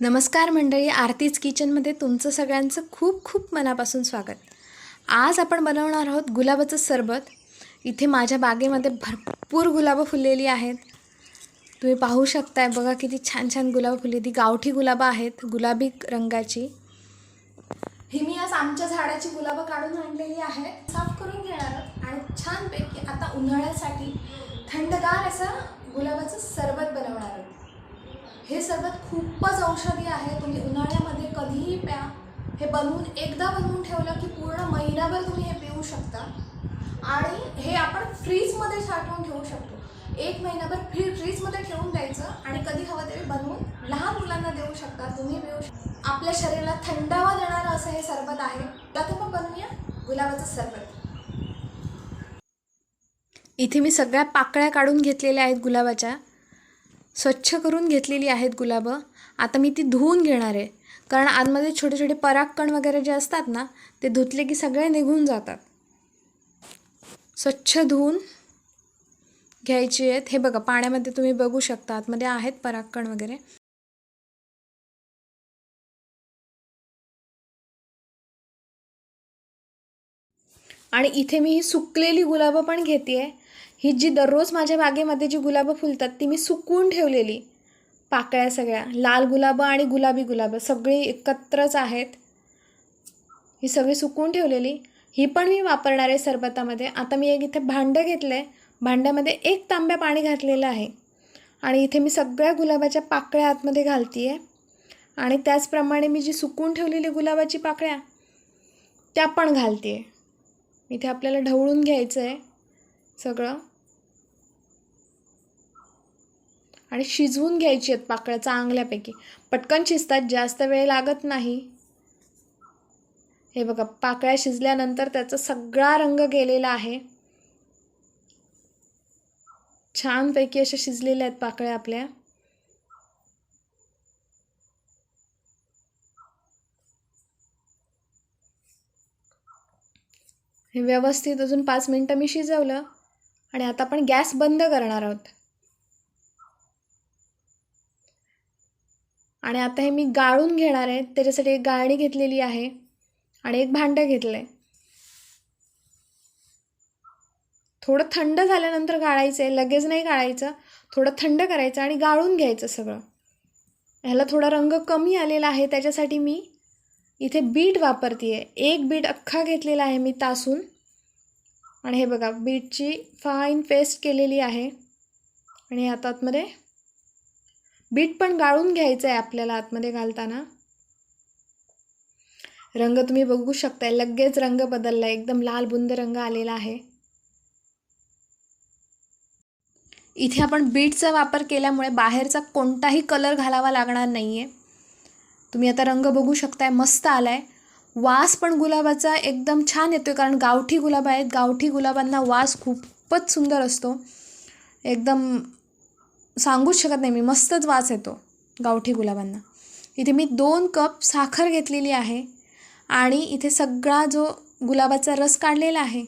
नमस्कार मंडळी आरतीज किचनमध्ये तुमचं सगळ्यांचं खूप खूप मनापासून स्वागत. आज आपण बनवणार आहोत गुलाबाचं सरबत. इथे माझ्या बागेमध्ये भरपूर गुलाबं फुललेली आहेत. तुम्ही पाहू शकताय बघा किती छान छान गुलाबं फुलली. ती गावठी गुलाबं आहेत गुलाबी रंगाची. ही मी आज आमच्या झाडाची गुलाबं काढून आणलेली आहेत साफ करून घेणार आहोत. आणि छानपैकी आता उन्हाळ्यासाठी थंडगार असं गुलाबाचं सरबत बनवणार आहोत. हे सरबत खूपच औषधी आहे. तुम्ही उन्हाळ्यामध्ये कधीही प्या. हे बनवून एकदा बनवून ठेवलं की पूर्ण महिनाभर तुम्ही हे पिऊ शकता. आणि हे आपण फ्रीजमध्ये साठवून ठेवू शकतो. एक महिनाभर फ्री फ्रीजमध्ये ठेवून द्यायचं आणि कधी हवं तरी बनवून लहान मुलांना देऊ शकता. तुम्ही पिऊ शकता आपल्या शरीराला थंडावा देणारं असं हे सरबत आहे. आता मग बनवूया गुलाबाचं सरबत. इथे मी सगळ्या पाकळ्या काढून घेतलेल्या आहेत गुलाबाच्या. स्वच्छ करून घेतलेली आहेत गुलाबं. आता मी ती धुवून घेणार आहे. कारण आतमध्ये छोटे छोटे परागकण वगैरे जे असतात ना ते धुतले की सगळे निघून जातात. स्वच्छ धुवून घ्यायची आहेत. हे बघा पाण्यामध्ये तुम्ही बघू शकता आतमध्ये आहेत परागकण वगैरे. आणि इथे मी ही सुकलेली गुलाबं पण घेते आहे ही जी दररोज माझ्या बागेमध्ये जी गुलाबं फुलतात ती मी सुकवून ठेवलेली. पाकळ्या सगळ्या. लाल गुलाबं आणि गुलाबी गुलाबं. सगळी एकत्रच आहेत. ही सगळी सुकवून ठेवलेली. ही पण मी वापरणार आहे सरबतामध्ये. आता मी एक इथे भांडं घेतलं आहे भांड्यामध्ये एक तांब्या पाणी घातलेलं आहे. आणि इथे मी सगळ्या गुलाबाच्या पाकळ्या आतमध्ये घालते आहे आणि त्याचप्रमाणे मी जी सुकवून ठेवलेली गुलाबाची पाकळ्या त्या पण घालते आहे इथे आपल्याला ढवळून घ्यायचं आहे सगळं. आणि शिजवून घ्यायची आहेत पाकळ्या चांगल्यापैकी. पटकन शिजतात जास्त वेळ लागत नाही. हे बघा पाकळ्या शिजल्यानंतर त्याचा सगळा रंग गेलेला आहे. छानपैकी अशा शिजलेल्या आहेत पाकळ्या आपल्या. हे व्यवस्थित अजून पाच मिनटं मी शिजवलं आणि आता आपण गॅस बंद करणार आहोत. आणि आता हे मी गाळून घेणार आहे. त्याच्यासाठी एक गाळणी घेतलेली आहे आणि एक भांडं घेतलं आहे थोडं थंड झाल्यानंतर गाळायचं आहे लगेच नाही गाळायचं. थोडं थंड करायचं आणि गाळून घ्यायचं सगळं. ह्याला थोडा रंग कमी आलेला आहे. त्याच्यासाठी मी इथे बीट वापरते आहे एक बीट अख्खा घेतलेला आहे मी तासून. आणि हे बघा बीटची फाईन पेस्ट केलेली आहे. आणि आता आतमध्ये बीट पण गाळून घ्यायचं आहे आपल्याला आतमध्ये घालताना. रंग तुम्ही बघू शकताय. लगेच रंग बदलला एकदम लाल बुंद रंग आलेला आहे. इथे आपण बीटचा वापर केल्यामुळे बाहेरचा कोणताही कलर घालावा लागणार नाही आहे तुम्ही आता रंग बघू शकताय मस्त आला आहे वास पण गुलाबाचा एकदम छान येतो आहे कारण गावठी गुलाब आहेत. गावठी गुलाबांना वास खूपच सुंदर असतो. एकदम सांगूच शकत नाही मी मस्तच वास येतो गावठी गुलाबांना. इथे मी दोन कप साखर घेतलेली आहे आणि इथे सगळा जो गुलाबाचा रस काढलेला आहे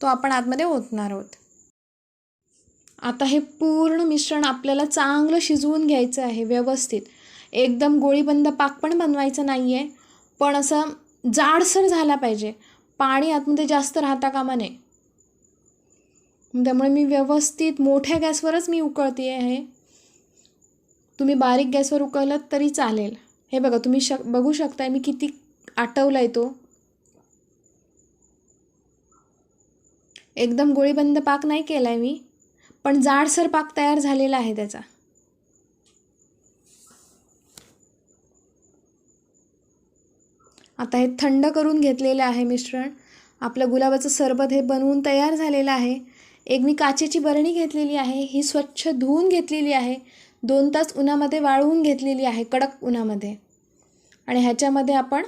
तो आपण आतमध्ये ओतणार आहोत. आता हे पूर्ण मिश्रण आपल्याला चांगलं शिजवून घ्यायचं आहे व्यवस्थित. एकदम गोळीबंद पाक पण बनवायचं नाही आहे पण असं जाडसर झाला पाहिजे. पाणी आतमध्ये जास्त राहता कामा नये. त्यामुळे मी व्यवस्थित मोठ्या गॅसवरच मी उकळते आहे. तुम्ही बारीक गॅसवर उकळलं तरी चालेल. हे बघा तुम्ही शक बघू शकताय मी किती आटवला आहे तो. एकदम गोळीबंद पाक नाही केला आहे मी पण जाडसर पाक तयार झालेला आहे त्याचा. आता हे थंड करून घेतलेलं आहे मिश्रण. आपलं गुलाबाचं सरबत हे बनवून तयार झालेलं आहे. एक मी काचेची बरणी घेतलेली आहे. ही स्वच्छ धुवून घेतलेली आहे. दोन तास उन्हामध्ये वाळवून घेतलेली आहे कडक उन्हामध्ये. आणि ह्याच्यामध्ये आपण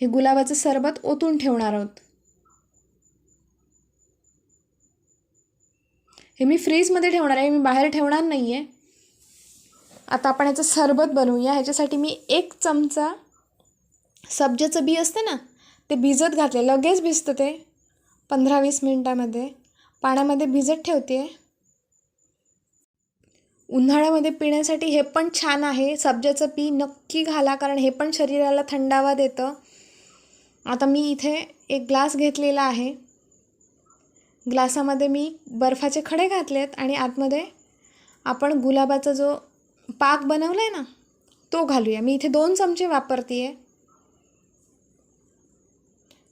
हे गुलाबाचं सरबत ओतून ठेवणार आहोत. हे मी फ्रीजमध्ये ठेवणार आहे. मी बाहेर ठेवणार नाही आहे आता आपण ह्याचं सरबत बनवूया. ह्याच्यासाठी मी एक चमचा सब्जेचं बी असते ना ते भिजत घातले लगेच भिजतं ते. पंधरा वीस मिनटामध्ये. पाण्यामध्ये भिजत ठेवते. उन्हाळ्यामध्ये पिण्यासाठी हे पण छान आहे. सब्जाचं पी नक्की घाला कारण हे पण शरीराला थंडावा देतं. आता मी इथे एक ग्लास घेतलेला आहे. ग्लासामध्ये मी बर्फाचे खडे घातलेत आणि आतमध्ये आपण गुलाबाचा जो पाक बनवला आहे ना तो घालूया. मी इथे दोन चमचे वापरते आहे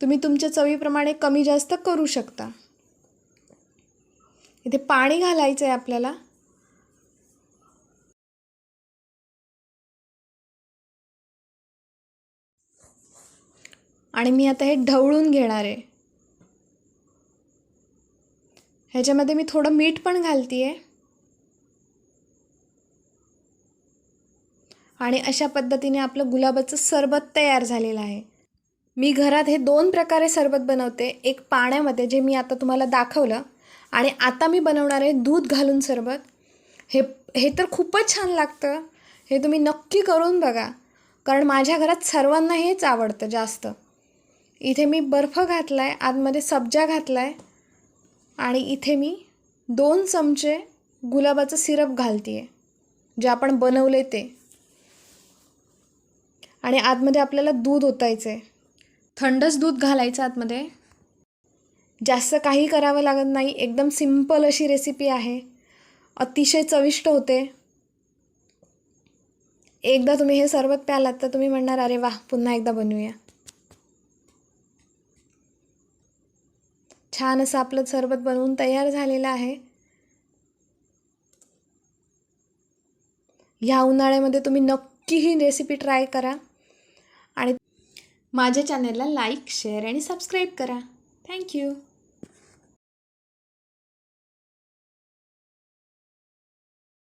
तुम्ही तुमच्या चवीप्रमाणे कमी जास्त करू शकता. इथे पाणी घालायचं आहे आपल्याला. आणि मी आता हे ढवळून घेणार आहे. ह्याच्यामध्ये मी थोडं मीठ पण घालते आहे आणि अशा पद्धतीने आपलं गुलाबाचं सरबत तयार झालेलं आहे. मी घरात हे दोन प्रकारे सरबत बनवते. एक पाण्यामध्ये जे मी आता तुम्हाला दाखवलं आणि आता मी बनवणार आहे दूध घालून सरबत. हे हे तर खूपच छान लागतं. हे तुम्ही नक्की करून बघा. कारण माझ्या घरात सर्वांना हेच आवडतं जास्त. इथे मी बर्फ घातला आहे आतमध्ये सब्जा घातला आहे आणि इथे मी दोन चमचे गुलाबाचं सिरप घालते आहे जे आपण बनवले ते. आणि आतमध्ये आपल्याला दूध ओतायचं आहे थंडच दूध घालायचं आतमध्ये. जास्त काही करावं लागत नाही. एकदम सिंपल अशी रेसिपी आहे. अतिशय चविष्ट होते. एकदा तुम्ही हे सरबत प्यालात तर तुम्ही म्हणणार अरे वा पुन्हा एकदा बनवूया. छान असं आपलं सरबत बनवून तयार झालेलं आहे. ह्या उन्हाळ्यामध्ये तुम्ही नक्की ही रेसिपी ट्राय करा. माझ्या चॅनलला लाईक शेअर आणि सबस्क्राईब करा. Thank you